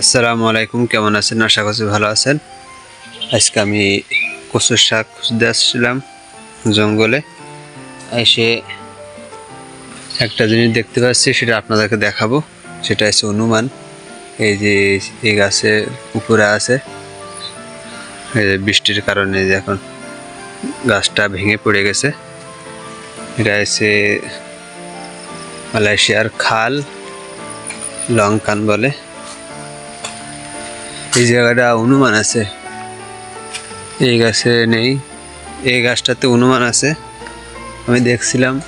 আসসালামু আলাইকুম, কেমন আছেন? আশা করছি ভালো আছেন। আজকে আমি কচুর শাক খুঁজতে আসছিলাম জঙ্গলে। এসে একটা জিনিস দেখতে পাচ্ছি, সেটা আপনাদেরকে দেখাবো। সেটা হচ্ছে অনুমান। এই যে এই গাছের উপরে আছে। বৃষ্টির কারণে এখন গাছটা ভেঙে পড়ে গেছে। এটা হচ্ছে মালয়েশিয়ার খাল লঙ্কান বলে। এই জায়গাটা অনুমান আছে। এই গাছে নেই। এই গাছটাতে অনুমান আছে। আমি দেখছিলাম,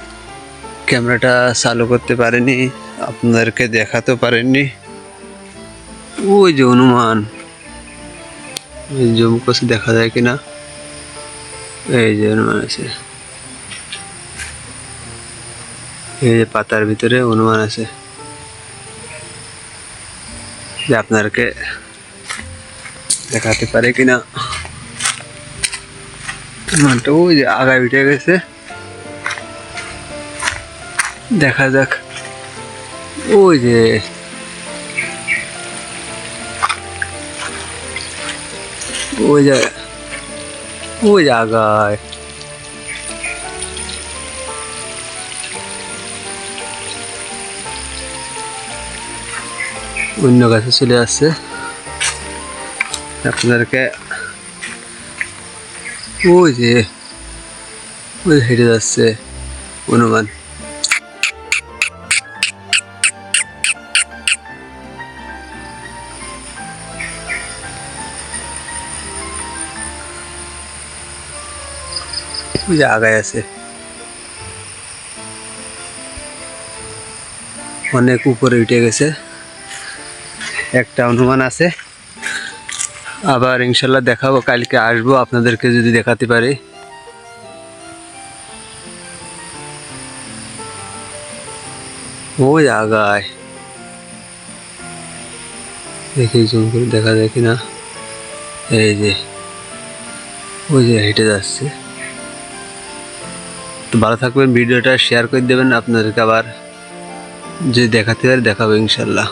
ক্যামেরাটা চালু করতে পারিনি, আপনাদেরকে দেখাতেও পারেননি। ওই যে অনুমান। জুম করছে দেখা যায় কিনা? এই যে অনুমান আছে। এই যে পাতার ভিতরে অনুমান আছে। যে আপনাদেরকে দেখাতে পারে কিনা? ওই যে আগায় উঠে গেছে। দেখা যাক। ওই যে। ওই যে। ওই যে আগায়। অন্য গাছে চলে আসছে। আপনাদেরকে ওই যে ওই যে হেঁটে যাচ্ছে অনুমান ওই যে আগায় আছে অনেক উপরে উঠে গেছে একটা অনুমান আছে আবার ইনশাল্লাহ দেখাবো, কালকে আসব আপনাদেরকে যদি দেখাতে পারি। ওই আগায়। দেখি জুম করে দেখা যায় কি না এই যে, ওই যে হেঁটে যাচ্ছে। তো ভালো থাকবেন, ভিডিওটা শেয়ার করে দেবেন আপনাদেরকে আবার। যদি দেখাতে পারি, দেখাবো ইনশাল্লাহ।